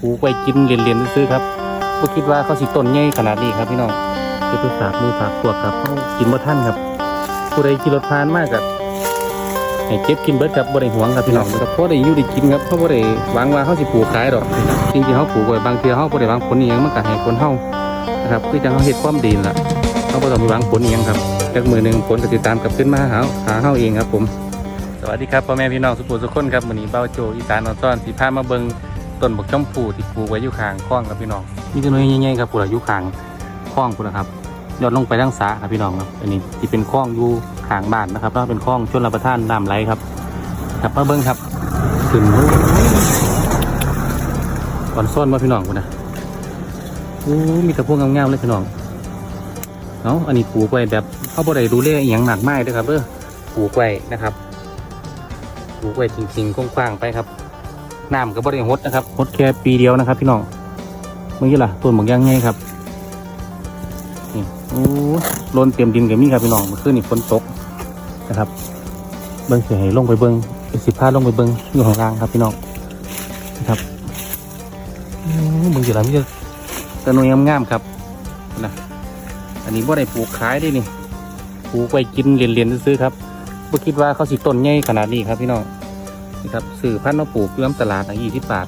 ปลูกไว้กินเรียนๆซื้อครับก็คิดว่าเขาสิต้นใหญ่ขนาดนี้ครับพี่น้องจะไปฝากมือฝากพวครับเขากินบ่ท่านครับ ผู้ใดขี่รถผ่านมากกับให้เก็บกินเบิดครับบ่ได้หวงครับพี่น้องแต่พอได้อยู่ได้กินครับเพราบ่ได้หวังว่าเขาสิปลูกขายดอกจริงๆเขาปลูกไว้บางเทื่อเขาบ่ได้หวังผลอีหยังมันก็ให้ผลเฮานะครับคือจังเขาเฮ็ดความดีนั่นล่ะเขาบ่ต้องมีหวังผลอีหยังครับจากมือหนึ่งผลก็ติดตามกลับขึ้นมาหาหาเฮาเองครับผม สวัสดีครับพ่อแม่พี่น้องสุภูสุขคนครับวันนี้เบ้าโจอีสานออนซ่อนสีพามาเบิง ต้นบักจ้อมผูที่ปลูกไว้อยู่ข้างคลองครับพี่น้องนี่จะน้อยใหญ่ๆครับปลูกอยู่ข้างคลองพุ่นนะครับยอดลงไปทางสาครับพี่น้องครับอันนี้ที่เป็นคลองอยู่ข้างบ้านนะครับแล้วเป็นคลองชนรับประทานน้ำไหลครับครับมาเบิ้งครับขึ้นก่อนซ่อนมาพี่น้องคุณนะโอ้มีแต่พวกงามๆเลยพี่น้องเนาะอันนี้ปลูกไว้แบบเขาบ่ได้ดูแลอย่างหนักมากเลยครับเด้อปลูกไว้นะครับปลูกไว้จริงๆกว้างๆไปครับ น้ำก็บริหดนะครับหดแค่ปีเดียวนะครับ พี่น้องเมื่อกี้ล่ะต้นบางอยางไงครับนี่โอ้ล้นเต็มดินกับนี่ครับพี่น้องเมื่อคืนนี่ฝนตกนะครับ เบิ้งเสียให้ลงไปเบิ้งไอ้สิพาลงไปเบิ้งอยู่ข้างล่างครับพี่น้องนะครับเบิ้งอยู่หลังนี่จะตะนวยงามๆครับนะอันนี้บ่ได้ปลูกขายได้นี่ปลูกไว้กินเรียนๆซื้อครับบ่คิดว่าเขาสิต้นใหญ่ขนาดนี้ครับพี่น้อง นี่ครับสื่อพันธุ์มาปลูกอยู่น้ำตลาดนะยี่สิบบาท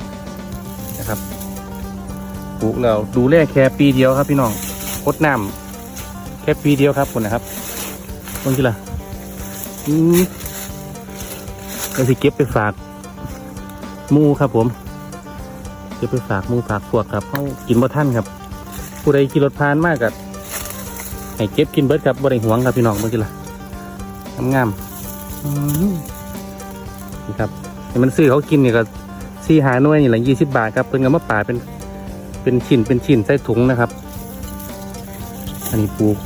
นะครับปลูกแล้วดูแลแค่ปีเดียวครับพี่น้องพดน้ำแค่ปีเดียวครับคนนะครับตรงที่ละอืมก็สิเก็บไปฝากมูครับผมเก็บไปฝากมูฝากพวกครับเขากินบ่ท่านครับ ผู้ใดขี่รถผ่านมากกับให้เก็บกินเบิดครับบ่ได้หวงครับพี่น้องเมื่อกี้ละงามๆอืมนี่ครับ เห็นมันซื้อเขากินเนี่ยก็ซี่หาหน่วยนี่แหละยี่สิบบาทครับเพิ่นก็มาป่าเป็นเป็นชิ้นเป็นชิ้นใส่ถุงนะครับ อันนี้ปลูก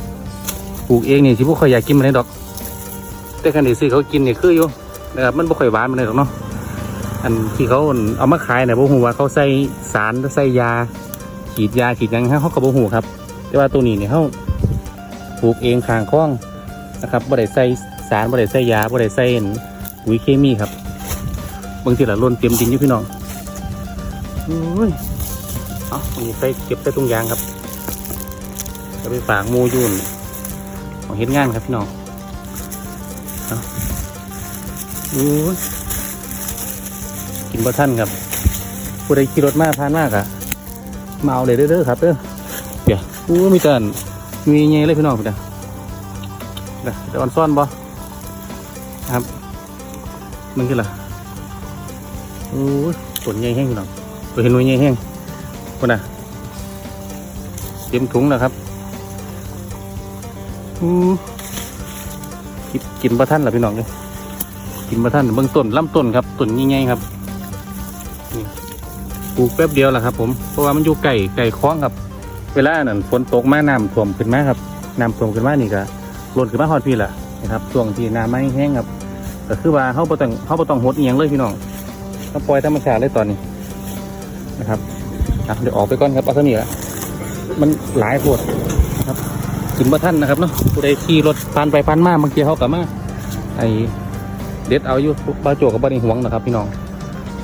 ปลูกเองนี่ที่พวกขาอยากกินมันเลยดอก แต่คันที่ซื้อเขากินเนี่ยคืออยู่นะครับมันบ่ค่อยหวานมันเลยหรอกเนาะอันที่เขาเอามาขายเนี่ยบ่ฮู้ว่าเขาใส่สารใส่ยาฉีดยาฉีดยังเขาก็บ่ฮู้ครับ แต่ว่าตัวนี้เนี่ยเขาปลูกเองข้างคลองนะครับบ่ได้ใส่สารบ่ได้ใส่ยาบ่ได้ใส่ปุ๋ยเคมีครับ บางทีละล้นเต็มดินอยู่พี่น้องอุ้ยเอาอันนี้ใส่เก็บใส่ตรงยางครับจะไปฝากหมูอยุ่นของเห็นงานครับพี่น้องเอาอุ้ยกินบ่ท่านครับผู้ใดขี่รถมาผ่านมากอะมาเอาเลยเด้อๆครับเด้อเดี๋ยวอู้มีแต่อันมีเงี้ยเลยพี่น้องเดี๋ยวเดี๋ยวเดี๋ยวออนซ่อนบ่ครับมึงคือล่ะ โอ้ยต้นใหญ่แห้งพี่น้องตัวเห็นหน่วยใหญ่แห้งคนน่ะเต็มถุงแล้วครับอู้กินกินปลาท่านเหรอพี่น้องเลยกินปลาท่านเบื้องต้นลำต้นครับต้นใหญ่ๆครับปลูกแป๊บเดียวแหละครับ ผมเพราะว่ามันอยู่ไก่ไก่คล้องครับ เวลานั่นฝนตกมาน้ำท่วมขึ้นมาครับน้ำท่วมขึ้นมานี่ก็ล่นขึ้นมาฮอดพี่แหละนะครับช่วงที่น้ำไม่แห้งครับก็คือว่าเขาบ่ต้องเขาบ่ต้องหดเอียงเลยพี่น้อง เขาปล่อยธรรมชาติเลยตอนนี้นะครับเดี๋ยวออกไปก่อนครับเอาเท่านี้ละมันหลายโพดนะครับกินบ่ท่านนะครับเนาะผู้ใดขี่รถผ่านไปผ่านมาบางทีเขากลับมาไอเด็ดเอาอยู่ปลาโจกกับบริหวงนะครับ พี่น้อง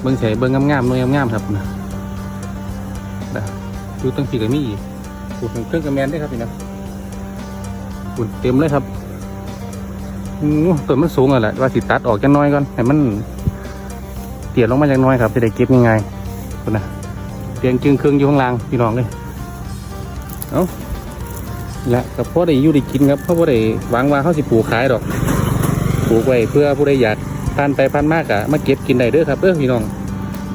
เบิ้งเฉยเบิ้งงามๆหน่วยงามๆครับนะนะดูตั้งปีกับมีอีกดูเป็นเครื่องกระแมนได้ครับพี่น้องฝุ่นเต็มเลยครับอู้ต้นมันสูงอะแหละว่าสิตัดออกจังน้อยก่อนให้มัน เตี่ยลงมาจังน้อยครับจะได้เก็บง่ายๆคุณนะเตียงจึงเครื่องอยู่ข้างล่างพี่น้องเลยเอาและกับพ่อได้อยู่ได้กินครับเพราะพ่อได้หวังว่าเขาสิปลูกขายดอกปลูกไว้เพื่อผู้ใดอยากผ่านไปผ่านมากอะมาเก็บกินได้เด้อครับเด้อพี่น้อง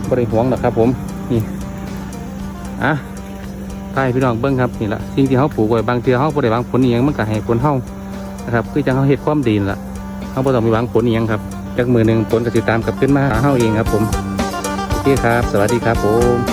พ่ได้หวงหรอกครับ ผมนี่อะใช่พี่น้องเบิ้งครับนี่แหละสิ่งที่เขาปลูกไว้บางทีเขาบ่ได้หวังผลอียังมันก็ให้ผลเฮานะครับคือจังเขาเฮ็ดความดีนล่ะเขาบ่ต้องมีหวังผลอียังครับ จักมือหนึ่งผลก็ติดตามกลับขึ้นมาหาเฮาเองครับผม โอเคครับ สวัสดีครับผม